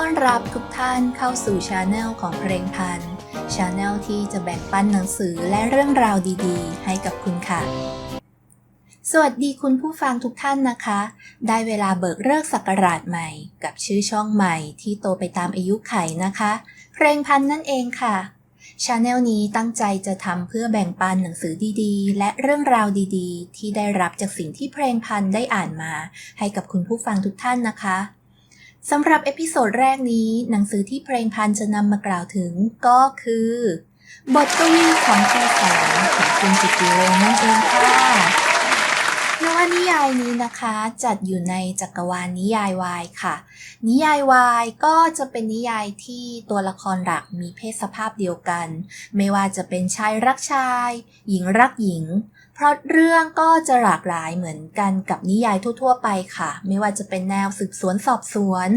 ต้อนรับทุกท่านเข้าสู่ชาแนลของเพลงพันชาแนลที่จะแบ่งปันหนังสือและเรื่องราวดีๆ ให้กับคุณค่ะ สวัสดีคุณผู้ฟังทุกท่านนะคะ ได้เวลาเบิกเลิกศักราชใหม่ กับชื่อช่องใหม่ที่โตไปตามอายุไขนะคะ เพลงพันนั่นเองค่ะชาแนลนี้ตั้งใจจะทำเพื่อแบ่งปันหนังสือดีๆ และเรื่องราวดีๆ ที่ได้รับจากสิ่งที่เพลงพันได้อ่านมา ให้กับคุณผู้ฟังทุกท่านนะคะ สำหรับเอพิโซดแรกนี้ หนังสือที่เพลงพันจะนำมากล่าวถึงก็คือ บทกวีของแกแสงของคุณจิตติเรนนั่นเองค่ะนวนิยายนี้นะคะจัดอยู่ในจักรวาลนิยายวายค่ะ นิยายวายก็จะเป็นนิยายที่ตัวละครหลักมีเพศสภาพเดียวกัน ไม่ว่าจะเป็นชายรักชาย หญิงรักหญิง พราะเรื่องก็จะหลากหลายเหมือนกันกับนิยายทั่ว ๆ ไปค่ะ ไม่ว่าจะเป็นแนวสืบสวนสอบสวน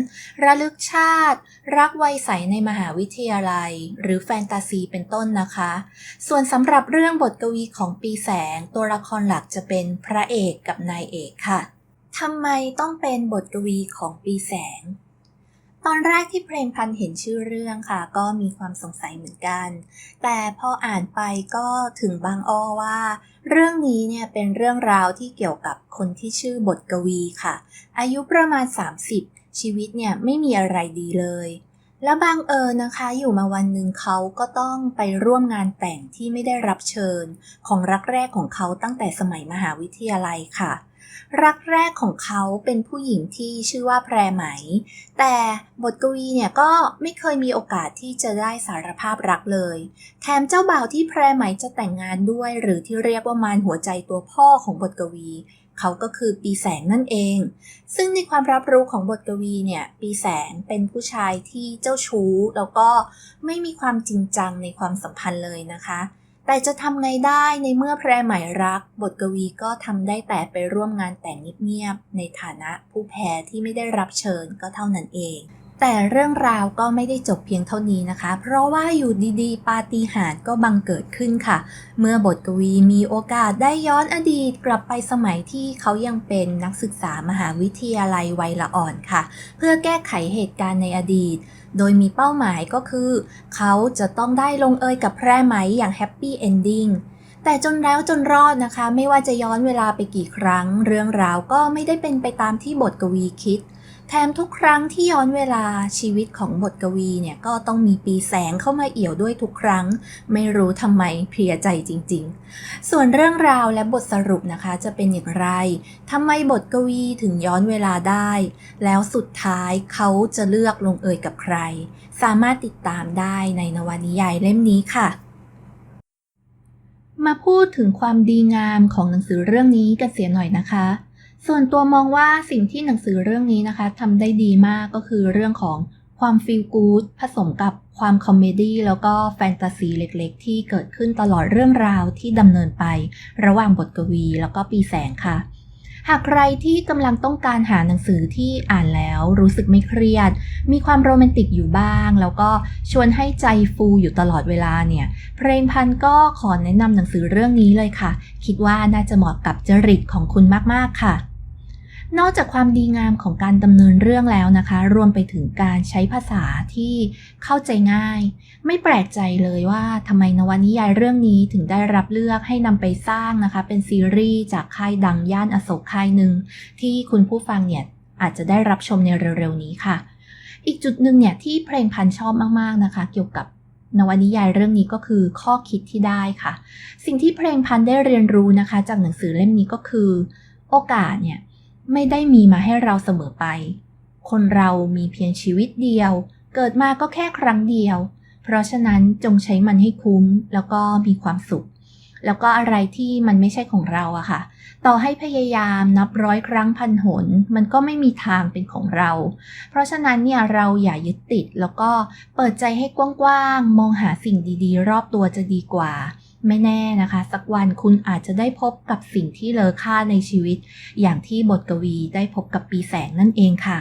ระลึกชาติ รักวัยใสในมหาวิทยาลัย หรือแฟนตาซีเป็นต้นนะคะ ส่วนสำหรับเรื่องบทกวีของปีแสง ตัวละครหลักจะเป็นพระเอกกับนายเอกค่ะทำไมต้องเป็นบทกวีของปีแสง ตอนแรกที่เพลงพันเห็นชื่อเรื่องค่ะ ก็มีความสงสัยเหมือนกัน แต่พออ่านไปก็ถึงบางอ้อว่า เรื่องนี้เนี่ยเป็นเรื่องราวที่เกี่ยวกับคนที่ชื่อบทกวีค่ะ อายุประมาณ 30 ชีวิตเนี่ยไม่มีอะไรดีเลย แล้วบางเอิญนะคะ อยู่มาวันหนึ่งเขาก็ต้องไปร่วมงานแต่งที่ไม่ได้รับเชิญ ของรักแรกของเขาตั้งแต่สมัยมหาวิทยาลัยค่ะ รักแรกของเขาเป็นผู้หญิงที่ชื่อว่าแพรไหม แต่บทกวีเนี่ยก็ไม่เคยมีโอกาสที่จะได้สารภาพรักเลย แถมเจ้าบ่าวที่แพรไหมจะแต่งงานด้วย หรือที่เรียกว่ามารหัวใจตัวพ่อของบทกวี เขาก็คือปีแสงนั่นเอง ซึ่งในความรับรู้ของบทกวีเนี่ย ปีแสงเป็นผู้ชายที่เจ้าชู้ แล้วก็ไม่มีความจริงจังในความสัมพันธ์เลยนะคะ แต่จะทำไงได้ในเมื่อแพรใหมรัก บทกวีก็ทำได้แต่ไปร่วมงานแต่งเงียบๆในฐานะผู้แพ้ที่ไม่ได้รับเชิญก็เท่านั้นเอง แต่เรื่องราวก็ไม่ได้จบเพียงเท่านี้นะคะ เพราะว่าอยู่ดีๆ ปาฏิหาริย์ก็บังเกิดขึ้นค่ะ เมื่อบทกวีมีโอกาสได้ย้อนอดีตกลับไปสมัยที่เขายังเป็นนักศึกษามหาวิทยาลัยวัยละอ่อนค่ะ เพื่อแก้ไขเหตุการณ์ในอดีต โดยมีเป้าหมายก็คือ เขาจะต้องได้ลงเอยกับแพร่ไหมอย่างแฮปปี้เอนดิ้งแต่จนแล้วจนรอดนะคะ ไม่ว่าจะย้อนเวลาไปกี่ครั้ง เรื่องราวก็ไม่ได้เป็นไปตามที่บทกวีคิด แถมทุกครั้งที่ย้อนเวลาชีวิตของบทกวีเนี่ยก็ต้องมีปีแสงเข้ามาเอี่ยวด้วยทุกครั้ง ไม่รู้ทำไมเพลียใจจริง ๆ ส่วนเรื่องราวและบทสรุปนะคะจะเป็นอย่างไรทำไมบทกวีถึงย้อนเวลาได้ แล้วสุดท้ายเขาจะเลือกลงเอยกับใคร สามารถติดตามได้ในนวนิยายเล่มนี้ค่ะมาพูดถึงความดีงามของหนังสือเรื่องนี้กันเสียหน่อยนะคะ ส่วนตัวมองว่าสิ่งที่หนังสือเรื่องนี้นะคะทำได้ดีมากก็คือเรื่องของความฟีลกู๊ดผสมกับความคอมเมดี้แล้วก็แฟนตาซีเล็กๆ ที่เกิดขึ้นตลอดเรื่องราวที่ดำเนินไป ระหว่างบทกวีแล้วก็ปีแสงค่ะ หากใครที่กำลังต้องการหาหนังสือที่อ่านแล้วรู้สึกไม่เครียด มีความโรแมนติกอยู่บ้าง แล้วก็ชวนให้ใจฟูอยู่ตลอดเวลาเนี่ย เพลงพันก็ขอแนะนำหนังสือเรื่องนี้เลยค่ะ คิดว่าน่าจะเหมาะกับจริตของคุณมากๆค่ะ นอกจากความดีงามของการดำเนินเรื่องแล้วนะคะ รวมไปถึงการใช้ภาษาที่เข้าใจง่าย ไม่แปลกใจเลยว่าทำไมนวนิยายเรื่องนี้ถึงได้รับเลือกให้นำไปสร้างนะคะ เป็นซีรีส์จากค่ายดังย่านอโศกค่ายหนึ่งที่คุณผู้ฟังเนี่ยอาจจะได้รับชมในเร็วๆนี้ค่ะ อีกจุดหนึ่งเนี่ยที่เพลงพันชอบมากๆนะคะ เกี่ยวกับนวนิยายเรื่องนี้ก็คือข้อคิดที่ได้ค่ะ สิ่งที่เพลงพันได้เรียนรู้นะคะ จากหนังสือเล่มนี้ก็คือ โอกาสเนี่ย ไม่ได้มีมาให้เราเสมอไป คนเรามีเพียงชีวิตเดียว เกิดมาก็แค่ครั้งเดียว เพราะฉะนั้นจงใช้มันให้คุ้มแล้วก็มีความสุข แล้วก็อะไรที่มันไม่ใช่ของเราอะค่ะ ต่อให้พยายามนับร้อยครั้งพันหน มันก็ไม่มีทางเป็นของเรา เพราะฉะนั้นเนี่ยเราอย่ายึดติดแล้วก็เปิดใจให้กว้างๆมองหาสิ่งดีๆ รอบตัวจะดีกว่า ไม่แน่นะคะ สักวันคุณอาจจะได้พบกับสิ่งที่เลอค่าในชีวิต อย่างที่บทกวีได้พบกับปีแสงนั่นเองค่ะ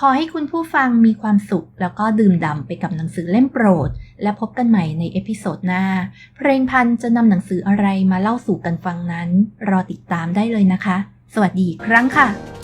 ขอให้คุณผู้ฟังมีความสุข แล้วก็ดื่มด่ำไปกับหนังสือเล่มโปรด และพบกันใหม่ในเอพิโซดหน้า เพลงพันจะนำหนังสืออะไรมาเล่าสู่กันฟังนั้น รอติดตามได้เลยนะคะ สวัสดีครั้งค่ะ